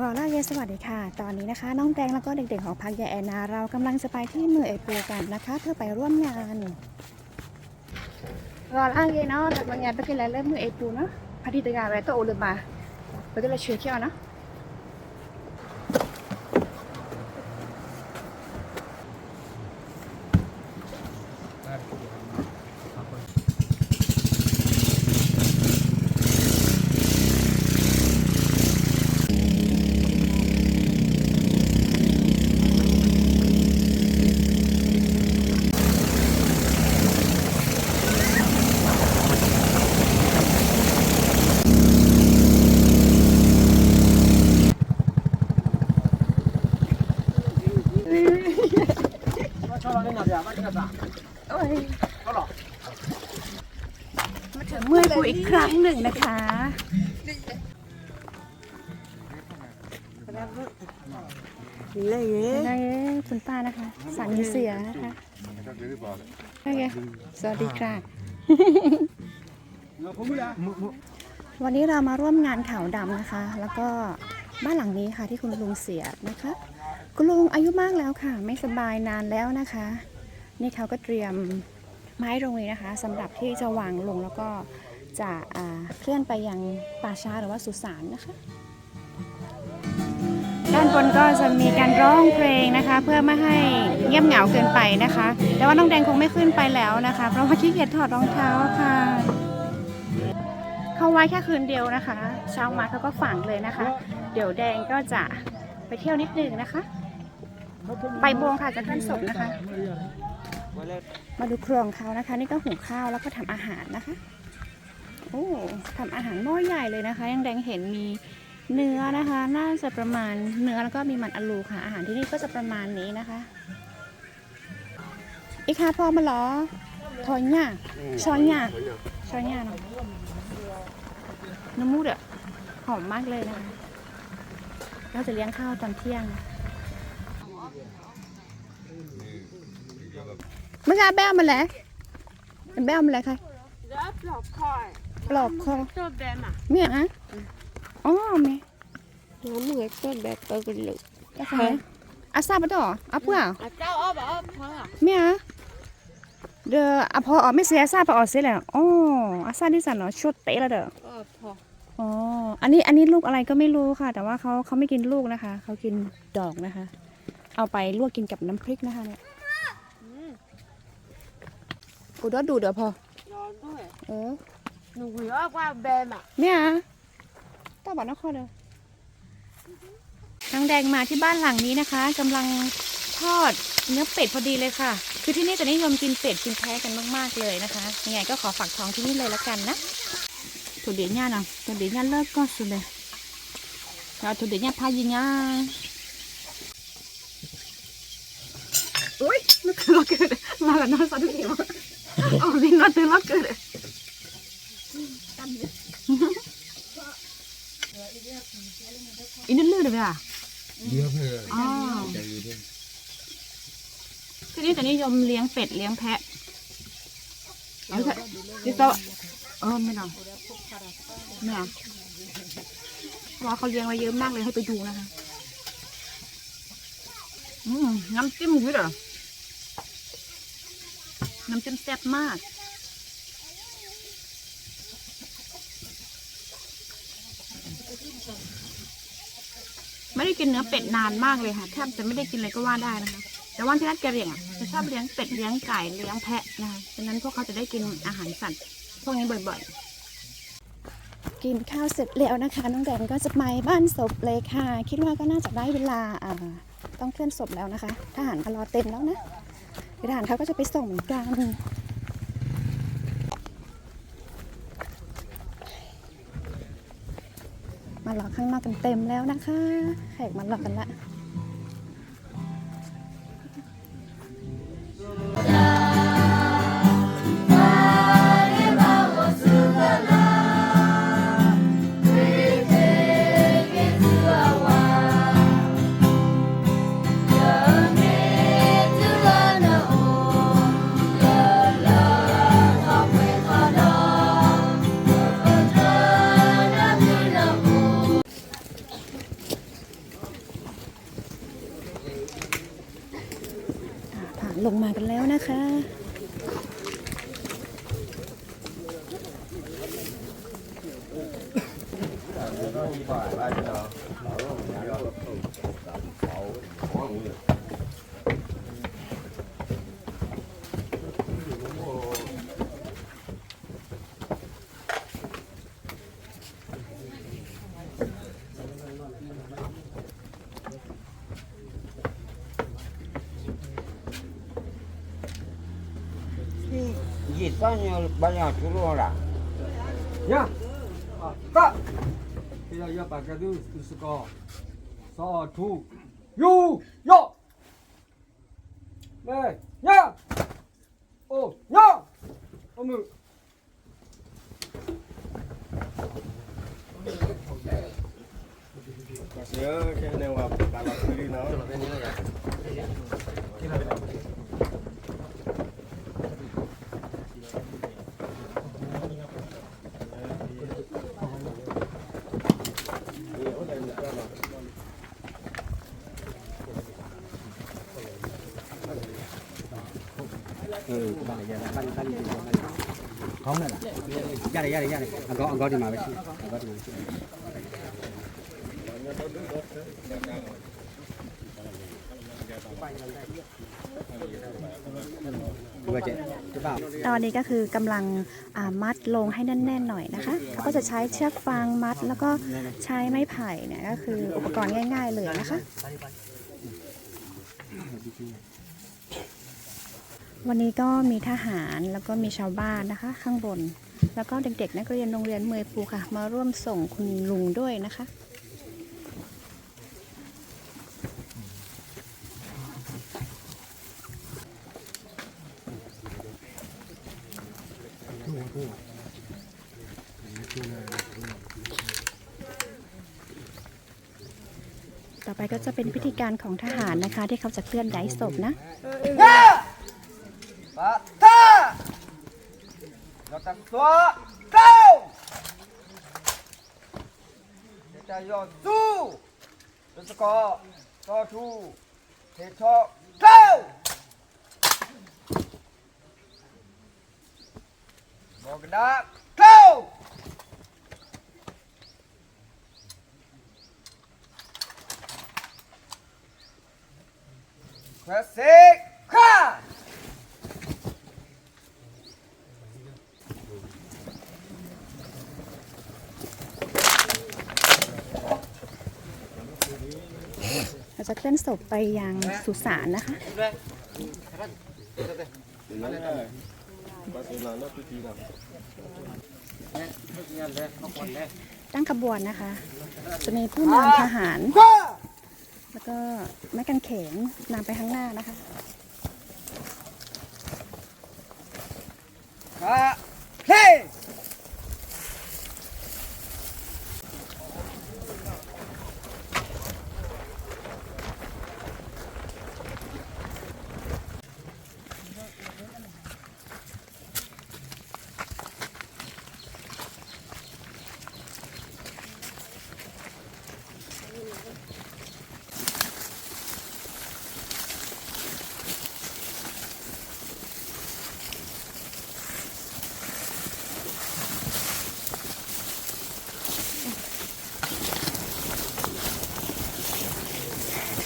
วอล่าเยสวัสดีค่ะ ตอนนี้นะคะน้องแดงแล้วก็เด็กๆของพักยาแอนนา เรากำลังจะไปที่เมืองเอปูกันนะคะ เพื่อไปร่วมงานวอล่าเยเนาะบางานไปกินอะไรเล่นเมืองเอปูเนาะพัทยาอะไรตัวโอลืมมาไปก็เลยเชื่อเที่ยวเนาะ โอ้ยมาถึงเมืองเอปูอีกครั้งหนึ่งนะคะ เลยเอ๊ะ ได้คุณป้า นะคะสามีเสียนะคะโอเคสวัสดีค่ะวันนี้เรามาร่วมงานข่าวดำนะคะ แล้วก็บ้านหลังนี้ค่ะที่คุณลุงเสียนะคะ คุณลุงอายุมากแล้วค่ะ ไม่สบายนานแล้วนะคะ นี่เขาก็เตรียมไม้ตรงนี้นะคะสำหรับที่จะวางลงแล้วก็จะอ่าเคลื่อนไปยังป่าช้าหรือว่าสุสานนะคะ ด้านบนก็จะมีการร้องเพลงนะคะ เพื่อไม่ให้เงียบเหงาเกินไปนะคะ แต่ว่าน้องแดงคงไม่ขึ้นไปแล้วนะคะ เพราะว่าขี้เกียจถอดรองเท้าค่ะ เข้าไว้แค่คืนเดียวนะคะเช้ามาเขาก็ฝังเลยนะคะ เดี๋ยวแดงก็จะไปเที่ยวนิดนึงนะคะใบายโมงค่ะจะขึ้นศพนะคะ มาดูครัวของเขานะคะ นี่ก็หุงข้าวแล้วก็ทำอาหารนะคะ โอ้ทำอาหารหม้อใหญ่เลยนะคะ ยังแดงเห็นมี เนื้อนะคะน่าจะประมาณเนื้อแล้วก็มีมันอลูค่ะ อาหารที่นี่ก็จะประมาณนี้นะคะอีกค่ะพอมาเหรอทอยเนี่ยช้อนเนี่ยช้อนเนี่ยเนาะน้ำมูดอะหอมมากเลยนะคะเราจะเลี้ยงข้าวตอนเที่ยงเมื่อกี้แบ้วมาแล้วแบ้วมาแล้วใครแล้วปลอกคอยปลอกคอตัวแบมอะเมียอะ อ๋อเมียน้องมือตัวแบบตัวกันเลยใครอาซาบะต่ออาเปล่าเจ้าอ้อบอกพอเมียเด้ออะพออ๋อไม่เสียอาซาปะอ๋อเสียแล้วอ๋ออาซาที่สันเนาะชดเตะแล้วเด้อเออพออ๋อ อันนี้อันนี้ลูกอะไรก็ไม่รู้ค่ะ แต่ว่าเขาเขาไม่กินลูกนะคะ เขากินดอกนะคะ เอาไปลวกกินกับน้ำพริกนะคะเนี่ยกูดอดูเดี๋ยวพอนอนด้วยเออหนูคุยว่าแบมอะเนี่ย ต้าบอกนครเด้อน้องแดงมาที่บ้านหลังนี้นะคะกำลังทอดเนื้อเป็ดพอดีเลยค่ะ คือที่นี่จะนิยมกินเป็ดกินแพ้กันมากๆเลยนะคะยังไงก็ขอฝากท้องที่นี่เลยละกันนะถั่วเดียวเนี่ยนะถั่วเดียวเนี่ยเลิกก็สุดเลยเอาถั่วเดียวเนี่ยพายิงอะอุ้ยนึกถึงล็อกเกอร์เลยมาแล้วน้องสาวทุกทีมั้งอ๋อวินมาตื่นล็อกเกอร์เลยอีนั่นเลือดเลย อะเยอะเลยอ๋อใจดีด้วยที่นี่จะนิยมเลี้ยงเป็ดเลี้ยงแพะเอาเถอะดิโซเออไม่เอาไม่เอาเพราะว่าเขาเลี้ยงไว้เยอะมากเลยให้ไปดูนะคะอืมน้ำจิ้มคือเหรอน้ำจิ้มแซ่บมาก ไม่ได้กินเนื้อเป็ดนานมากเลยค่ะแทบจะไม่ได้กินเลยก็ว่าได้นะคะ แต่ว่าที่นัดกเหรี่ยงจะชอบเลี้ยงเป็ดเลี้ยงไก่เลี้ยงแพะนะคะฉะนั้นพวกเขาจะได้กินอาหารสัตว์พวกนี้บ่อยๆ กินข้าวเสร็จแล้วนะคะน้องแดงก็จะไปบ้านศพเลยค่ะ คิดว่าก็น่าจะได้เวลาต้องเคลื่อนศพแล้วนะคะทหารก็รอเต็มแล้วนะทหารเขาก็จะไปส่งเหมือนกัน มารอข้างนอกกันเต็มแล้วนะคะ แขกมารอกันละ 三年把粮食弄了。娘，大，现在要把这都都是搞，杀猪，哟要。Ra đây, ra đây, ra đây. Anh có, anh có đi mà vậy. Anh có đi mà. Vừa chị, cái vào. ตอนนี้ก็คือกำลังมัดลงให้แน่นๆหน่อยนะคะเขาก็จะใช้เชือกฟางมัดแล้วก็ใช้ไม้ไผ่เนี่ยก็คืออุปกรณ์ง่ายๆเลยนะคะวันนี้ก็มีทหารแล้วก็มีชาวบ้านนะคะ ข้างบน แล้วก็เด็กๆ นักเรียนโรงเรียนเมยปูค่ะ มาร่วมส่งคุณลุงด้วยนะคะต่อไปก็จะเป็นพิธีการของทหารนะคะ ที่เขาจะเคลื่อนย้ายศพนะ ตัวเก้าเจะยอดสู้ตัวสกอตัวทูเทชอเก้าบอกนนะเก้าเคสเซ เรา จะเคลื่อนศพไปยังสุสานนะคะ ตั้งขบวนนะคะ จะมีผู้นำทหาร แล้วก็ไม้กางเขนนำไปข้างหน้านะคะ Khá. Hey.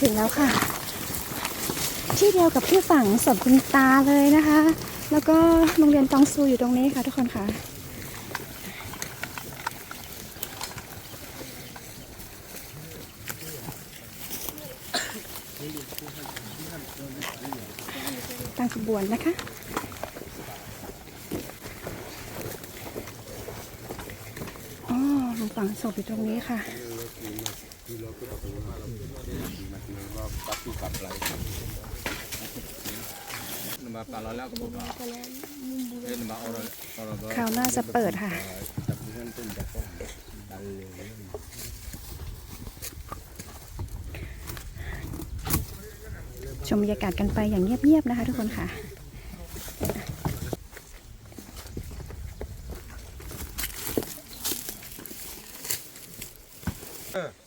ถึง แล้วค่ะ ที่เดียวกับที่ฝังศพคุณตาเลยนะคะ แล้วก็โรงเรียนตองซูอยู่ตรงนี้ค่ะทุกคนค่ะตั้งขบวนนะคะอ๋อหลุมฝังศพอยู่ตรงนี้ค่ะ ดูกับไรคราวหน้าจะเปิดค่ะ ชมบรรยากาศกันไปอย่างเงียบๆนะคะทุกคนค่ะ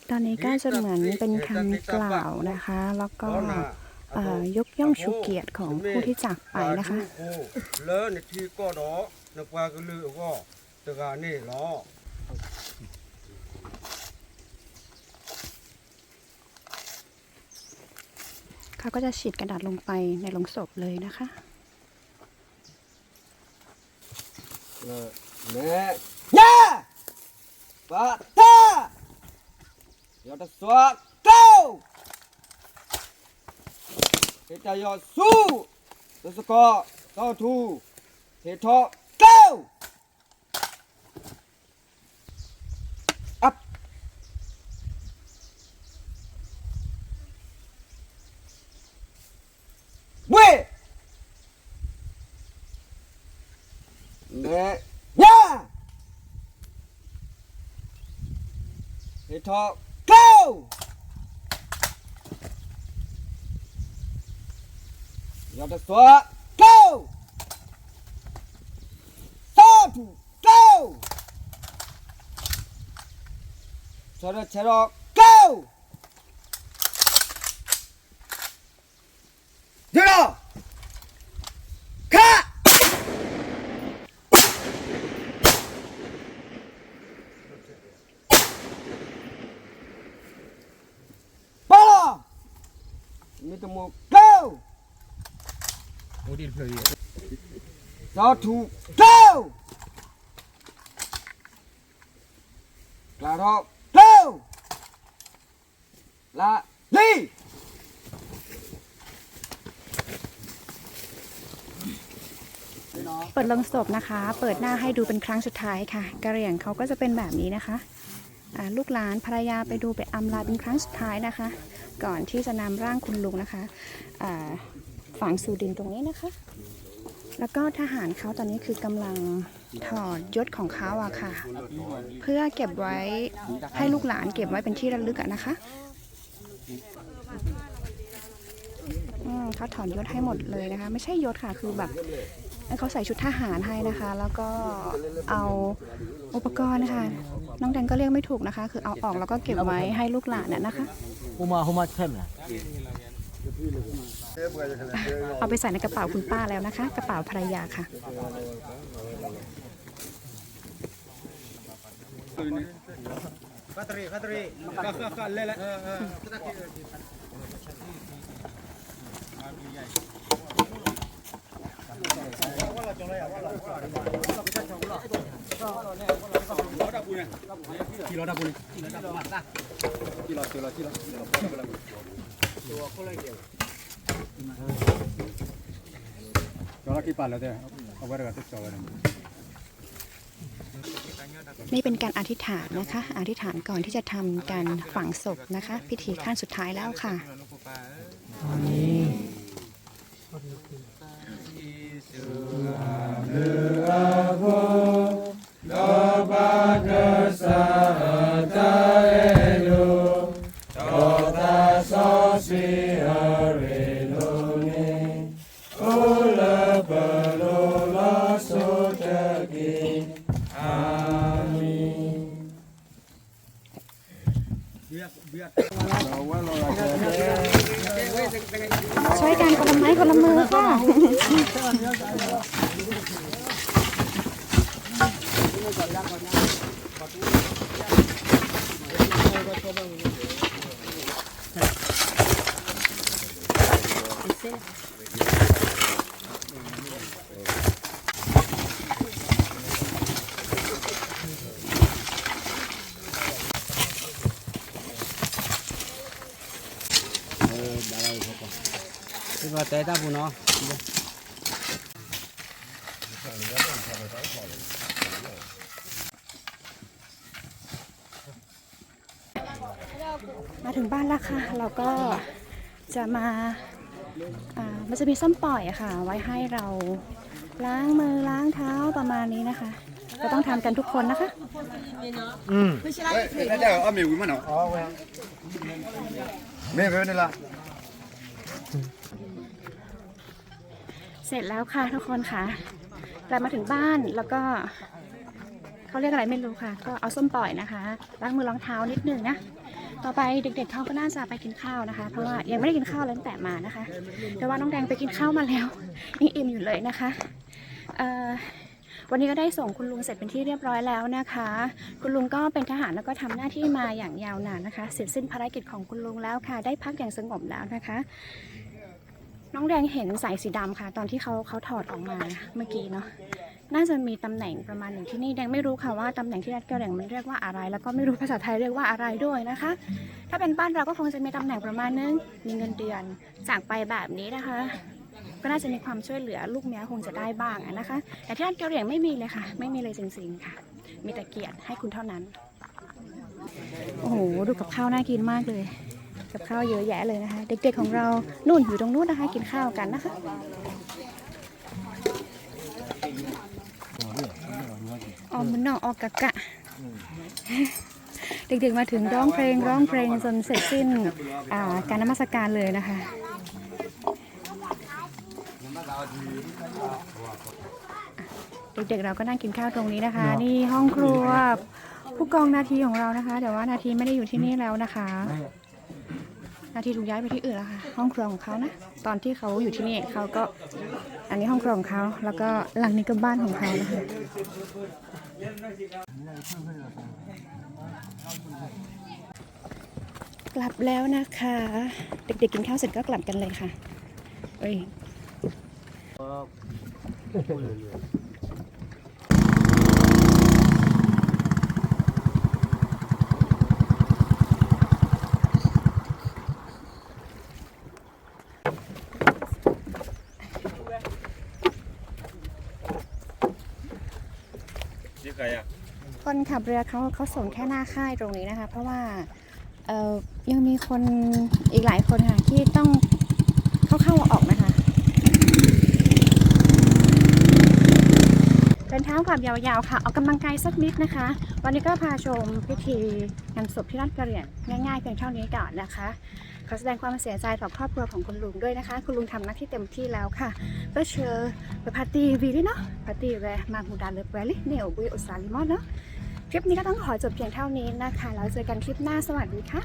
ตอนนี้ก็จะเหมือนเป็นคำกล่าวนะคะ แล้วก็ยกย่องชูเกียรติของผู้ที่จากไปนะคะเลอะในที่ก็ดอนกวาก็ลือก็ตะกานี่ล้อเขาก็จะฉีดกระดาษลงไปในลงศพเลยนะคะเลอะแม่ย่าปะตาอยากจะสวกเก้าเฮตายอสู้ตะต อทูเฮทอเก้าอัพเว้ยเนะ ย่าเฮทอเก้าอยากจะสวะเก้าสาธุเก้าสระเชรอเก้าเดี๋ยวนะข้า Para! มีแต่หมวกเก้าโอ้ดีเลย์จอถูกเก้ากระรอกเก้าละดีเปิดลงศพนะคะ เปิดหน้าให้ดูเป็นครั้งสุดท้ายค่ะกระเหรี่ยงเขาก็จะเป็นแบบนี้นะคะลูกหลานภรรยาไปดูไปอำลาเป็นครั้งสุดท้ายนะคะ ก่อนที่จะนำร่างคุณลุงนะคะฝังสู่ดินตรงนี้นะคะ แล้วก็ทหารเขาตอนนี้คือกำลังถอดยศของเขาอะค่ะ เพื่อเก็บไว้ให้ลูกหลานเก็บไว้เป็นที่ระลึกอะนะคะเขาถอนยศให้หมดเลยนะคะ ไม่ใช่ยศค่ะคือแบบเขาใส่ชุดทหารให้นะคะ แล้วก็เอาอุปกรณ์นะคะน้องแดงก็เรียกไม่ถูกนะคะ คือเอาออกแล้วก็เก็บไว้ให้ลูกหลานน่ะนะคะ हुमा हुमा छन เอาไปใส่ในกระเป๋าคุณป้าแล้วนะคะ กระเป๋าภรรยาค่ะ Fatri, Fatri. Kak, kak, kak, lele. Kilo dah boleh. Kilo dah boleh. ಚೋಳಾಕಿ ಪಾಲ್ ಅದೇ ಅವರಿಗೆ ಅದು ಚೋಳ นี่เป็นการอธิษฐานนะคะ อธิษฐานก่อนที่จะทำการฝังศพนะคะ พิธีขั้นสุดท้ายแล้วค่ะ ที่สุข ช่วยกันคนละไม้คนละมือค่ะ이 dalai hoko tuwa teta puno มาถึงบ้านแล้วค่ะ เราก็จะมาอ่ามันจะมีส้มปล่อยค่ะ ไว้ให้เราล้างมือล้างเท้าประมาณนี้นะคะ ก็ต้องทำกันทุกคนนะคะอืมน่าจะออมยิ้มกันไหมเนาะไ嗯，那家伙阿妹为么นี่ละ。 เสร็จแล้วค่ะทุกคนค่ะ กลับมาถึงบ้านแล้วก็เขาเรียกอะไรไม่รู้ค่ะ ก็เอาส้มปล่อยนะคะล้างมือล้างเท้านิดนึงนะต่อไปเด็กๆเขาก็น่าจะไปกินข้าวนะคะ เพราะว่ายังไม่ได้กินข้าวเลยตั้งแต่มานะคะแต่ว่าน้องแดงไปกินข้าวมาแล้วยังอิ่มอยู่เลยนะคะวันนี้ก็ได้ส่งคุณลุงเสร็จเป็นที่เรียบร้อยแล้วนะคะ คุณลุงก็เป็นทหารแล้วก็ทำหน้าที่มาอย่างยาวนานนะคะ เสร็จสิ้นภารกิจของคุณลุงแล้วค่ะ ได้พักอย่างสงบแล้วนะคะ น้องแดงเห็นสายสีดำค่ะ ตอนที่เขาเขาถอดออกมาเมื่อกี้เนาะน่าจะมีตำแหน่งประมาณหนึ่งที่นี่แดงไม่รู้ค่ะว่าตำแหน่งที่รัดกระเหรี่ยงมันเรียกว่าอะไร แล้วก็ไม่รู้ภาษาไทยเรียกว่าอะไรด้วยนะคะ ถ้าเป็นบ้านเราก็คงจะมีตำแหน่งประมาณนึงมีเงินเดือนจากไปแบบนี้นะคะ ก็น่าจะมีความช่วยเหลือลูกเมียคงจะได้บ้างนะคะ แต่ที่รัดกระเหรี่ยงไม่มีเลยค่ะ ไม่มีเลยจริงๆค่ะ มีแต่เกียรติให้คุณเท่านั้นโอ้โหดูกับข้าวน่ากินมากเลย กับข้าวเยอะแยะเลยนะคะ เด็กๆของเรานู่นอยู่ตรงนู้นนะคะ กินข้าวกันนะคะออมมันนอกออกกะกะ เด็กๆมาถึงร้องเพลงร้องเพลงจนเสร็จสิ้นอ่าการนมัสการเลยนะคะเด็กๆเราก็นั่งกินข้าวตรงนี้นะคะ นี่ห้องครัวผู้กองนาทีของเรานะคะ แต่ว่านาทีไม่ได้อยู่ที่นี่แล้วนะคะ นาทีถูกย้ายไปที่อื่นแล้วค่ะ ห้องครัวของเขานะ ตอนที่เขาอยู่ที่นี่เขาก็ อันนี้ห้องครัวของเขา แล้วก็หลังนี้ก็บ้านของเขานะคะกลับแล้วนะคะ เด็กๆกินข้าวเสร็จก็กลับกันเลยค่ะ เอ้ย นี่ใครอะ คนขับเรือเขาเขาส่งแค่หน้าค่ายตรงนี้นะคะ เพราะว่ายังมีคนอีกหลายคนค่ะที่ต้องเข้าเข้าออกนะคะเดินเท้ากลับยาวๆค่ะออกกำลังกายสักนิดนะคะ วันนี้ก็พาชมพิธีงานศพที่รัฐกระเหรี่ยงง่ายๆเพียงเท่านี้ก่อนนะคะขอแสดงความเสียใจต่อครอบครัวของคุณลุงด้วยนะคะ คุณลุงทำหน้าที่เต็มที่แล้วค่ะเพื่อเชิญไปปาร์ตี้วีลิเนาะปาร์ตี้แวร์มาฮูดาเลเวลิเนลบุยอุสาลิมอนเนาะ คลิปนี้ก็ต้องขอจบเพียงเท่านี้นะคะ แล้วเจอกันคลิปหน้าสวัสดีค่ะ